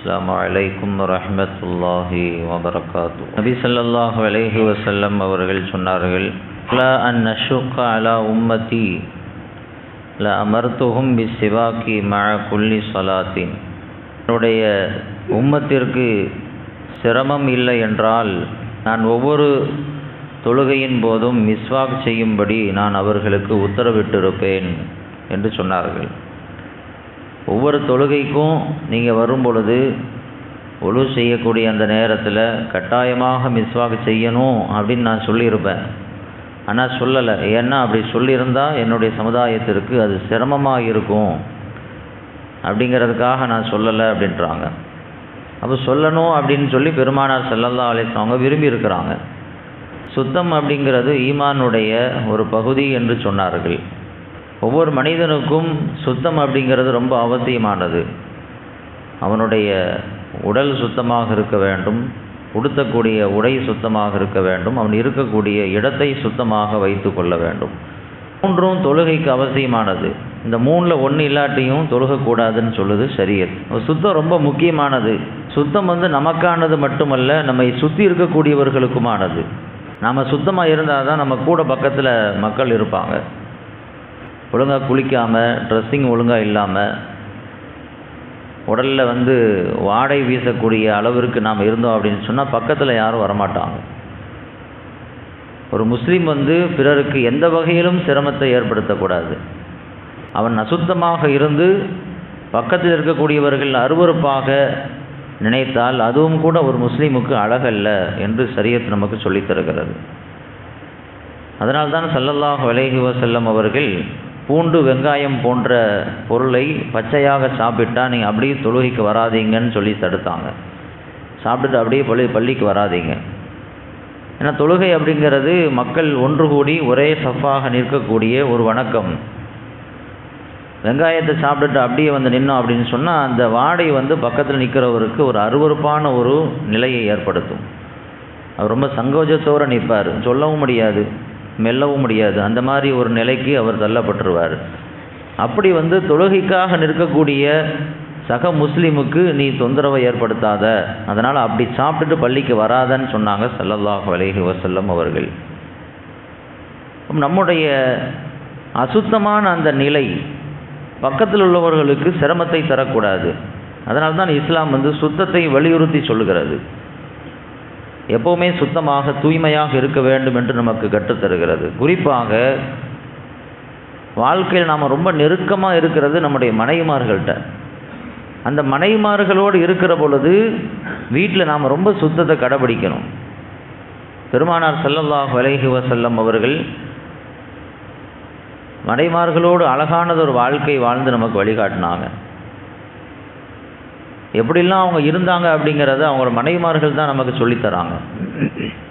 அஸ்லாம் வலைக்கும் வரமத்துல்லாஹி வபரகாத்து. நபி சொல்லாஹ் அலைஹி வசல்லம் அவர்கள் சொன்னார்கள் ல அன் அஷோக் அலா உம்மதி ல அமர்த்துஹும் பி சிவாக்கி மழ குல்லி சலாத்தின் என்னுடைய உம்மத்திற்கு சிரமம் இல்லை என்றால் நான் ஒவ்வொரு தொழுகையின் போதும் மிஸ்வாக் செய்யும்படி நான் அவர்களுக்கு உத்தரவிட்டிருப்பேன் என்று சொன்னார்கள். ஒவ்வொரு தொழுகைக்கும் நீங்கள் வரும் பொழுது ஒழு செய்யக்கூடிய அந்த நேரத்தில் கட்டாயமாக மிஸ்வாக் செய்யணும் அப்படின்னு நான் சொல்லியிருப்பேன். ஆனால் சொல்லலை. ஏன்னா அப்படி சொல்லியிருந்தால் என்னுடைய சமுதாயத்திற்கு அது சிரமமாக இருக்கும். அப்படிங்கிறதுக்காக நான் சொல்லலை அப்படின்றாங்க. அப்போ சொல்லணும் அப்படின்னு சொல்லி பெருமானார் செல்லல்லா அலிஸ்லாம் அவங்க விரும்பி இருக்கிறாங்க. சுத்தம் அப்படிங்கிறது ஈமானுடைய ஒரு பகுதி என்று சொன்னார்கள். ஒவ்வொரு மனிதனுக்கும் சுத்தம் அப்படிங்கிறது ரொம்ப அவசியமானது. அவனுடைய உடல் சுத்தமாக இருக்க வேண்டும் உடுத்தக்கூடிய உடை சுத்தமாக இருக்க வேண்டும் அவன் இருக்கக்கூடிய இடத்தை சுத்தமாக வைத்து கொள்ள வேண்டும். மூன்றும் தொழுகைக்கு அவசியமானது. இந்த மூணில் ஒன்று இல்லாட்டியும் தொழுகக்கூடாதுன்னு சொல்லுது சரியத். சுத்தம் ரொம்ப முக்கியமானது. சுத்தம் வந்து நமக்கானது மட்டுமல்ல நம்மை சுற்றி இருக்கக்கூடியவர்களுக்குமானது. நாம் சுத்தமாக இருந்தால் தான் நம்ம கூட பக்கத்தில் மக்கள் இருப்பாங்க. ஒழுங்காக குளிக்காமல் ட்ரெஸ்ஸிங் ஒழுங்காக இல்லாமல் உடலில் வந்து வாடை வீசக்கூடிய அளவிற்கு நாம் இருந்தோம் அப்படின்னு சொன்னால் பக்கத்தில் யாரும் வரமாட்டாங்க. ஒரு முஸ்லீம் வந்து பிறருக்கு எந்த வகையிலும் சிரமத்தை ஏற்படுத்தக்கூடாது. அவன் அசுத்தமாக இருந்து பக்கத்தில் இருக்கக்கூடியவர்கள் அருவறுப்பாக நினைத்தால் அதுவும் கூட ஒரு முஸ்லீமுக்கு அழகல்ல என்று சரியத் நமக்கு சொல்லித் தருகிறது. அதனால்தான் சல்லல்லாஹ் வலைஹி வசல்லம் அவர்கள் பூண்டு வெங்காயம் போன்ற பொருளை பச்சையாக சாப்பிட்டா நீங்கள் அப்படியே தொழுகைக்கு வராதீங்கன்னு சொல்லி தடுத்தாங்க. சாப்பிட்டுட்டு அப்படியே பள்ளி பள்ளிக்கு வராதீங்க. ஏன்னா தொழுகை அப்படிங்கிறது மக்கள் ஒன்று கூடி ஒரே சஃபாக நிற்கக்கூடிய ஒரு வணக்கம். வெங்காயத்தை சாப்பிட்டுட்டு அப்படியே வந்து நின்னோம் அப்படின்னு சொன்னால் அந்த வாடை வந்து பக்கத்தில் நிற்கிறவருக்கு ஒரு அருவறுப்பான ஒரு நிலையை ஏற்படுத்தும். அவர் ரொம்ப சங்கோஜத்தோடு நிற்பார். சொல்லவும் முடியாது. மெல்லவும் முடியாது. அந்த மாதிரி ஒரு நிலைக்கு அவர் தள்ளப்பட்டுருவார். அப்படி வந்து தொழுகைக்காக நிற்கக்கூடிய சக முஸ்லீமுக்கு நீ தொந்தரவை ஏற்படுத்தாத. அதனால் அப்படி சாப்பிட்டுட்டு பள்ளிக்கு வராதன்னு சொன்னாங்க சல்லல்லாஹ் அலைஹி வசல்லம் அவர்கள். நம்முடைய அசுத்தமான அந்த நிலை பக்கத்தில் உள்ளவர்களுக்கு சிரமத்தை தரக்கூடாது. அதனால்தான் இஸ்லாம் வந்து சுத்தத்தை வலியுறுத்தி சொல்லுகிறது. எப்போவுமே சுத்தமாக தூய்மையாக இருக்க வேண்டும் என்று நமக்கு கற்றுத்தருகிறது. குறிப்பாக வாழ்க்கையில் நாம் ரொம்ப நெருக்கமாக இருக்கிறது நம்முடைய மனைவிமார்கள்ட்ட. அந்த மனைவிமார்களோடு இருக்கிற பொழுது வீட்டில் நாம் ரொம்ப சுத்தத்தை கடைபிடிக்கணும். பெருமானார் செல்லல்லாஹ் வலைஹி வசல்லம் அவர்கள் மனைமார்களோடு அழகானது ஒரு வாழ்க்கை வாழ்ந்து நமக்கு வழிகாட்டினாங்க. எப்படிலாம் அவங்க இருந்தாங்க அப்படிங்கிறத அவங்களோட மனைவிமார்கள் தான் நமக்கு சொல்லித்தராங்க.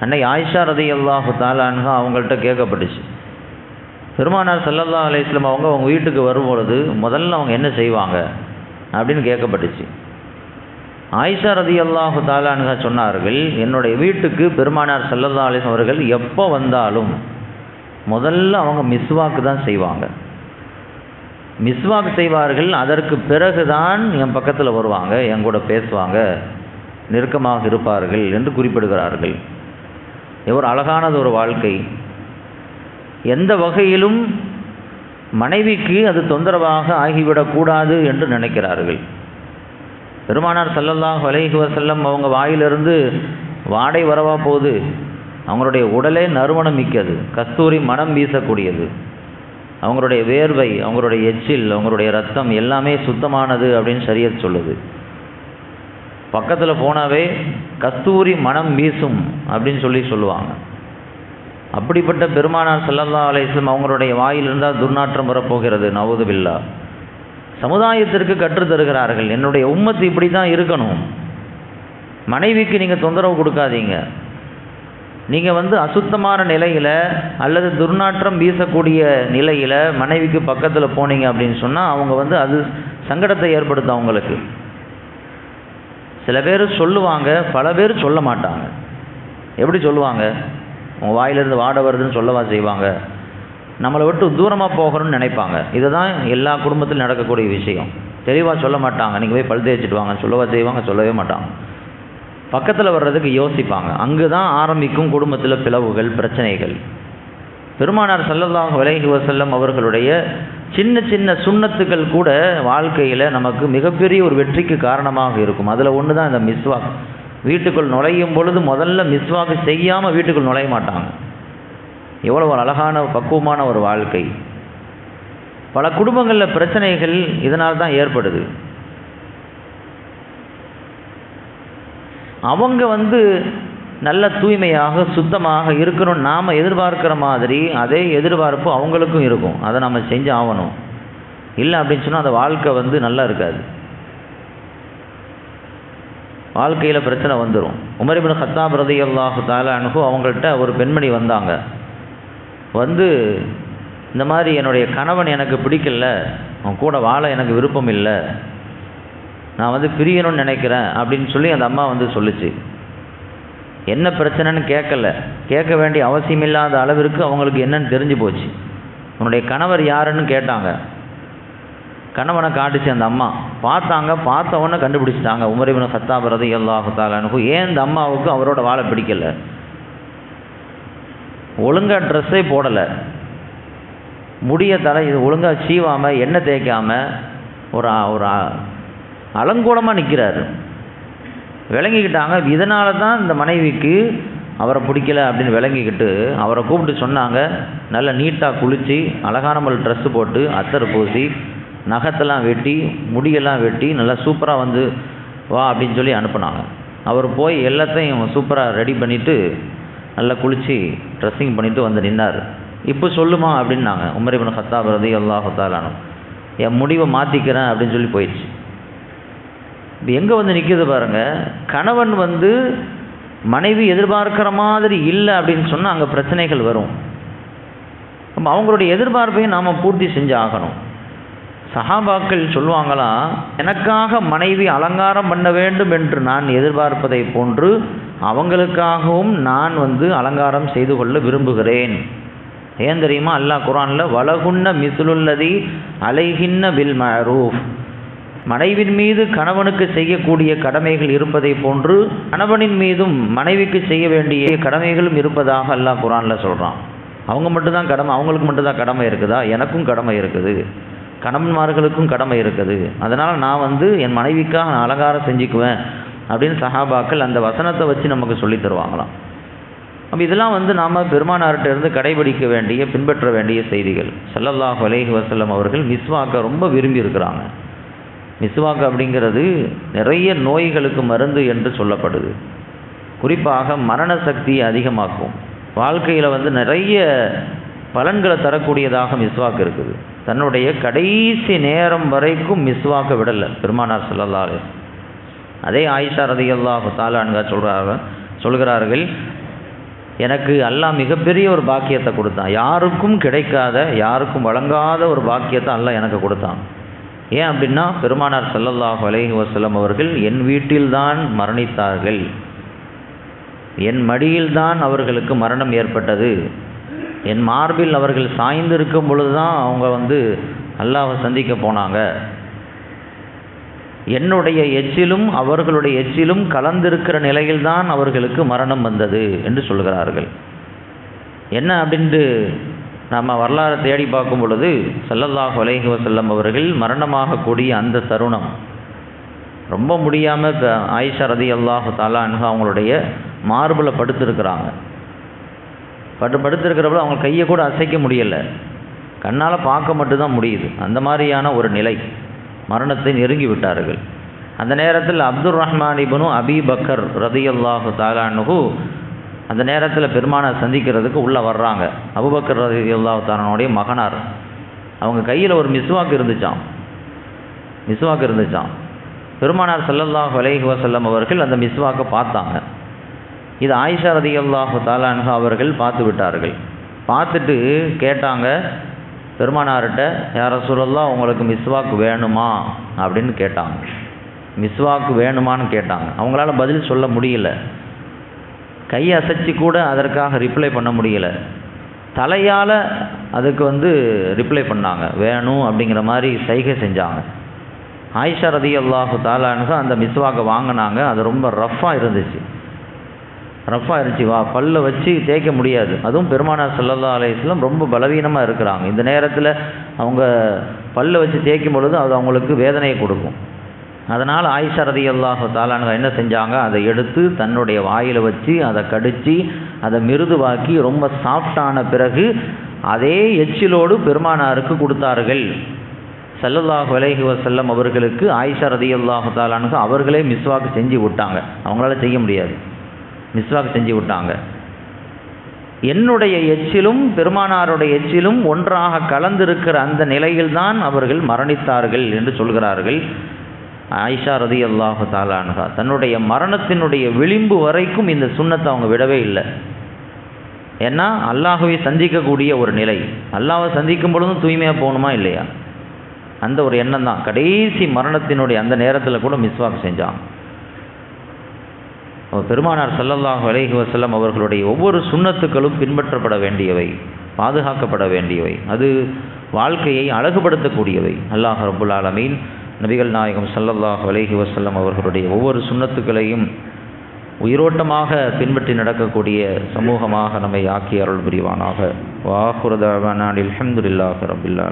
அன்னை ஆயிஷா ரதி அல்லாஹு தாலான்ஹா அவங்கள்ட்ட கேட்கப்பட்டுச்சு. பெருமானார் சல்லல்லா அலையம் அவங்க அவங்க வீட்டுக்கு வரும்பொழுது முதல்ல அவங்க என்ன செய்வாங்க? அப்படின்னு கேட்கப்பட்டுச்சு. ஆயிஷா ரதி அல்லாஹு தாலானுகா சொன்னார்கள் என்னுடைய வீட்டுக்கு பெருமானார் சல்லல்லா அலிஸ் அவர்கள் எப்போ வந்தாலும் முதல்ல அவங்க மிஸ்வாக்கு தான் செய்வாங்க. மிஸ்வாக் செய்வார்கள் அதற்கு பிறகுதான் என் பக்கத்தில் வருவாங்க என் கூட பேசுவாங்க நெருக்கமாக இருப்பார்கள் என்று குறிப்பிடுகிறார்கள். எவ்வளோ அழகானது ஒரு வாழ்க்கை. எந்த வகையிலும் மனைவிக்கு அது தொந்தரவாக ஆகிவிடக்கூடாது என்று நினைக்கிறார்கள். பெருமானார் சல்லல்லாஹ் வலைஹி வசல்லம் அவங்க வாயிலிருந்து வாடை வரவா போகுது? அவங்களுடைய உடலே நறுமணம் மிக்கது கஸ்தூரி மனம் வீசக்கூடியது. அவங்களுடைய வேர்வை அவங்களுடைய எச்சில் அவங்களுடைய ரத்தம் எல்லாமே சுத்தமானது அப்படின்னு சரியாக சொல்லுது. பக்கத்தில் போனாவே கஸ்தூரி மனம் வீசும் அப்படின்னு சொல்லி சொல்லுவாங்க. அப்படிப்பட்ட பெருமானார் செல்லல்லா அலையம் அவங்களுடைய வாயில் இருந்தால் துர்நாற்றம் வரப்போகிறது நவதுபில்லா சமுதாயத்திற்கு கற்றுத்தருகிறார்கள் என்னுடைய உம்மத்து இப்படி தான் இருக்கணும். மனைவிக்கு நீங்கள் தொந்தரவு கொடுக்காதீங்க. நீங்கள் வந்து அசுத்தமான நிலையில் அல்லது துர்நாற்றம் வீசக்கூடிய நிலையில் மனைவிக்கு பக்கத்தில் போனீங்க அப்படின்னு சொன்னால் அவங்க வந்து அது சங்கடத்தை ஏற்படுத்தும் அவங்களுக்கு. சில பேர் சொல்லுவாங்க பல பேர் சொல்ல மாட்டாங்க. எப்படி சொல்லுவாங்க? உங்கள் வாயிலிருந்து வாட வருதுன்னு சொல்லவா செய்வாங்க? நம்மளை விட்டு தூரமாக போகணும்னு நினைப்பாங்க. இதுதான் எல்லா குடும்பத்திலும் நடக்கக்கூடிய விஷயம். தெளிவாக சொல்ல மாட்டாங்க. நீங்கள் போய் பல் தேய்ச்சிட்டு வாங்க சொல்லவா செய்வாங்க சொல்லவே மாட்டாங்க. பக்கத்தில் வர்றதுக்கு யோசிப்பாங்க. அங்கு தான் ஆரம்பிக்கும் குடும்பத்தில் பிளவுகள் பிரச்சனைகள். பெருமானார் ஸல்லல்லாஹு அலைஹி வஸல்லம் அவர்களுடைய சின்ன சின்ன சுண்ணத்துக்கள் கூட வாழ்க்கையில் நமக்கு மிகப்பெரிய ஒரு வெற்றிக்கு காரணமாக இருக்கும். அதில் ஒன்று தான் இந்த மிஸ்வாக். வீட்டுக்குள் நுழையும் பொழுது முதல்ல மிஸ்வாக் செய்யாமல் வீட்டுக்குள் நுழைய மாட்டாங்க. எவ்வளோ ஒரு அழகான பக்குவமான ஒரு வாழ்க்கை. பல குடும்பங்களில் பிரச்சனைகள் இதனால் தான் ஏற்படுது. அவங்க வந்து நல்ல தூய்மையாக சுத்தமாக இருக்கணும். நாம் எதிர்பார்க்குற மாதிரி அதே எதிர்பார்ப்பு அவங்களுக்கும் இருக்கும். அதை நம்ம செஞ்சு ஆகணும். இல்லை அப்படின்னு சொன்னால் அந்த வாழ்க்கை வந்து நல்லா இருக்காது. வாழ்க்கையில் பிரச்சனை வந்துடும் உமரிபின் ஹத்தாப் ரதி அல்லாஹு தாலா அவங்கள்ட்ட ஒரு பெண்மணி வந்தாங்க. வந்து இந்த மாதிரி என்னுடைய கணவன் எனக்கு பிடிக்கல. அவன் கூட வாழ எனக்கு விருப்பம் இல்லை. நான் வந்து பிரியணும்னு நினைக்கிறேன் அப்படின்னு சொல்லி அந்த அம்மா வந்து சொல்லுச்சு. என்ன பிரச்சனைன்னு கேட்கல. கேட்க வேண்டிய அவசியம் இல்லாத அளவிற்கு அவங்களுக்கு என்னன்னு தெரிஞ்சு போச்சு. உன்னுடைய கணவர் யாருன்னு கேட்டாங்க. கணவனை காட்டுச்சு அந்த அம்மா. பார்த்தாங்க பார்த்த உடனே கண்டுபிடிச்சிட்டாங்க. உமரிபின் சத்தாப் ரதி ஏன் இந்த அம்மாவுக்கு அவரோட வாழை பிடிக்கல? ஒழுங்காக ட்ரெஸ்ஸே போடலை. முடிய தலை இது ஒழுங்காக சீவாமல் எண்ணெய் தேய்க்காமல் ஒரு ஒரு அலங்கோலமாக நிற்கிறாரு விளங்கிக்கிட்டாங்க. இதனால தான் இந்த மனைவிக்கு அவரை பிடிக்கல அப்படின்னு விளங்கிக்கிட்டு அவரை கூப்பிட்டு சொன்னாங்க. நல்ல நீட்டாக குளித்து அழகான மாதிரி ட்ரெஸ்ஸு போட்டு அத்தரை பூசி நகத்தெல்லாம் வெட்டி முடியெல்லாம் வெட்டி நல்லா சூப்பராக வந்து வா அப்படின்னு சொல்லி அனுப்புனாங்க. அவர் போய் எல்லாத்தையும் சூப்பராக ரெடி பண்ணிவிட்டு நல்லா குளித்து ட்ரெஸ்ஸிங் பண்ணிவிட்டு வந்து நின்னார். இப்போ சொல்லுமா? அப்படின்னாங்க. உமரிபன் ஹத்தாப் ரதி அல்லாஹாலானு என் முடிவை மாற்றிக்கிறேன் அப்படின்னு சொல்லி போயிடுச்சு. இப்போ எங்கே வந்து நிற்கிது பாருங்கள் கணவன் வந்து மனைவி எதிர்பார்க்குற மாதிரி இல்லை அப்படின்னு சொன்னால் அங்கே பிரச்சனைகள் வரும். அப்போ அவங்களுடைய எதிர்பார்ப்பையும் நாம் பூர்த்தி செஞ்சு ஆகணும். சஹாபாக்கள் சொல்லுவாங்களா எனக்காக மனைவி அலங்காரம் பண்ண வேண்டும் என்று நான் எதிர்பார்ப்பதை போன்று அவங்களுக்காகவும் நான் வந்து அலங்காரம் செய்து கொள்ள விரும்புகிறேன். ஏன் தெரியுமா? அல்லாஹ் குரானில் வலகுன்ன மிசுலுல்லதி அலைகின்ன பில் மரூஃப் மனைவின் மீது கணவனுக்கு செய்யக்கூடிய கடமைகள் இருப்பதை போன்று கணவனின் மீதும் மனைவிக்கு செய்ய வேண்டிய கடமைகளும் இருப்பதாக அல்லாஹ் குரானில் சொல்கிறான் அவங்க மட்டும்தான் கடமை அவங்களுக்கு மட்டும்தான் கடமை இருக்குதா? எனக்கும் கடமை இருக்குது. கணவன்மார்களுக்கும் கடமை இருக்குது. அதனால் நான் வந்து என் மனைவிக்காக நான் அலங்காரம் செஞ்சுக்குவேன் அப்படின்னு சஹாபாக்கள் அந்த வசனத்தை வச்சு நமக்கு சொல்லி தருவாங்களாம். அப்போ இதெல்லாம் வந்து நாம் பெருமானார்கிட்டருந்து கடைபிடிக்க வேண்டிய பின்பற்ற வேண்டிய செய்திகள். சல்லல்லாஹ் அலேஹி வசல்லம் அவர்கள் மிஸ்வாக்க ரொம்ப விரும்பி இருக்கிறாங்க. மிஸ்வாக் அப்படிங்கிறது நிறைய நோய்களுக்கு மருந்து என்று சொல்லப்படுது. குறிப்பாக மரண சக்தியை அதிகமாக்கும். வாழ்க்கையில் வந்து நிறைய பலன்களை தரக்கூடியதாக மிஸ்வாக் இருக்குது. தன்னுடைய கடைசி நேரம் வரைக்கும் மிஸ்வாக்க விடலை பெருமானார் சொல்லலாறு அதே ஆயிஷா ரதி அல்லாஹ் தாலான்கா சொல்கிறார்கள் சொல்கிறார்கள் எனக்கு அல்லாஹ் மிகப்பெரிய ஒரு பாக்கியத்தை கொடுத்தான். யாருக்கும் கிடைக்காத யாருக்கும் வழங்காத ஒரு பாக்கியத்தை அல்லாஹ் எனக்கு கொடுத்தான். ஏன் அப்படின்னா பெருமானார் சல்லல்லாஹு அலஹி வசலம் அவர்கள் என் வீட்டில்தான் மரணித்தார்கள். என் மடியில்தான் அவர்களுக்கு மரணம் ஏற்பட்டது. என் மார்பில் அவர்கள் சாய்ந்திருக்கும் பொழுது தான் அவங்க வந்து அல்லாவை சந்திக்க போனாங்க. என்னுடைய எச்சிலும் அவர்களுடைய எச்சிலும் கலந்திருக்கிற நிலையில்தான் அவர்களுக்கு மரணம் வந்தது என்று சொல்கிறார்கள். என்ன அப்படின்ட்டு நம்ம வரலாறு தேடி பார்க்கும் பொழுது சல்லல்லாஹு அலைஹி வசல்லம் அவர்கள் மரணமாகக்கூடிய அந்த தருணம். ரொம்ப முடியாமல் ஆயிஷா ரதி அல்லாஹு தாலா அன்ஹா அவங்களுடைய மார்பில் படுத்திருக்கிறாங்க. பட்டு படுத்திருக்கிறப்ப அவங்க கையை கூட அசைக்க முடியலை. கண்ணால் பார்க்க மட்டும்தான் முடியுது. அந்த மாதிரியான ஒரு நிலை. மரணத்தை நெருங்கி விட்டார்கள். அந்த நேரத்தில் Abdul Rahman ibn Abi Bakr ரதி அல்லாஹு தாலானுகு அந்த நேரத்தில் பெருமானை சந்திக்கிறதுக்கு உள்ளே வர்றாங்க. அபுபக்கர் ரதி அல்லாஹு மகனார். அவங்க கையில் ஒரு மிஸ்வாக்கு இருந்துச்சான் மிஸ்வாக்கு இருந்துச்சான் பெருமானார் சல்லல்லாஹ் வலைஹி வசல்லம் அவர்கள் அந்த மிஸ்வாக்கை பார்த்தாங்க. இது ஆயிஷா ரதி அல்லாஹு தாலான்ஹா அவர்கள் பார்த்து விட்டார்கள். பார்த்துட்டு கேட்டாங்க பெருமானார்கிட்ட யார சொல்லலாம் உங்களுக்கு மிஸ்வாக்கு வேணுமா? அப்படின்னு கேட்டாங்க. மிஸ்வாக்கு வேணுமான்னு கேட்டாங்க. அவங்களால பதில் சொல்ல முடியல. கை அசைச்சு கூட அதற்காக ரிப்ளை பண்ண முடியல. தலையால் அதுக்கு வந்து ரிப்ளை பண்ணாங்க. வேணும் அப்படிங்கிற மாதிரி சைகை செஞ்சாங்க. ஆயிஷா ரதி அல்லாஹு தாலானுக்கு அந்த மிஸ்வாக்கை வாங்கினாங்க. அது ரொம்ப ரஃப்பாக இருந்துச்சு. ரஃப்பாக இருந்துச்சு. வா பல்ல வச்சு தேய்க்க முடியாது. அதுவும் பெருமானார் சல்லல்லா அலையம் ரொம்ப பலவீனமாக இருக்கிறாங்க. இந்த நேரத்தில் அவங்க பல்ல வச்சு தேய்க்கும் பொழுது அது அவங்களுக்கு வேதனையை கொடுக்கும். அதனால் ஆயிஷரதி அல்லாஹு தாலானுங்க என்ன செஞ்சாங்க? அதை எடுத்து தன்னுடைய வாயில் வச்சு அதை கடித்து அதை மிருதுவாக்கி ரொம்ப சாஃப்டான பிறகு அதே எச்சிலோடு பெருமானாருக்கு கொடுத்தார்கள். சல்லல்லாஹு அலைஹி வசல்லம் அவர்களுக்கு ஆயிஷா ரதி அல்லாஹு தாலானுக்கு அவர்களே மிஸ்வாக்கு செஞ்சு விட்டாங்க. அவங்களால செய்ய முடியாது. மிஸ்வாக்கு செஞ்சு விட்டாங்க. என்னுடைய எச்சிலும் பெருமானாருடைய எச்சிலும் ஒன்றாக கலந்திருக்கிற அந்த நிலையில்தான் அவர்கள் மரணித்தார்கள் என்று சொல்கிறார்கள். ஆயிஷா ரதி அல்லாஹு தாலானுகா தன்னுடைய மரணத்தினுடைய விளிம்பு வரைக்கும் இந்த சுண்ணத்தை அவங்க விடவே இல்லை. ஏன்னா அல்லாஹுவை சந்திக்கக்கூடிய ஒரு நிலை. அல்லாவை சந்திக்கும் பொழுதும் தூய்மையாக போகணுமா இல்லையா? அந்த ஒரு எண்ணம் தான். கடைசி மரணத்தினுடைய அந்த நேரத்தில் கூட மிஸ்வாக் செஞ்சான் பெருமானார் சல்லல்லாஹு அலைஹி வசல்லம் அவர்களுடைய ஒவ்வொரு சுண்ணத்துக்களும் பின்பற்றப்பட வேண்டியவை பாதுகாக்கப்பட வேண்டியவை. அது வாழ்க்கையை அழகுபடுத்தக்கூடியவை. அல்லாஹ் ரபுல் ஆலமீன் நபிகள் நாயகம் சல்லல்லாஹ் அலைஹி வசல்லம் அவர்களுடைய ஒவ்வொரு சுண்ணத்துக்களையும் உயிரோட்டமாக பின்பற்றி நடக்கக்கூடிய சமூகமாக நம்மை ஆக்கி அருள் புரிவானாக. வாஹுரதாவானில் அஹமதுல்லாஹ் ரபில்லால்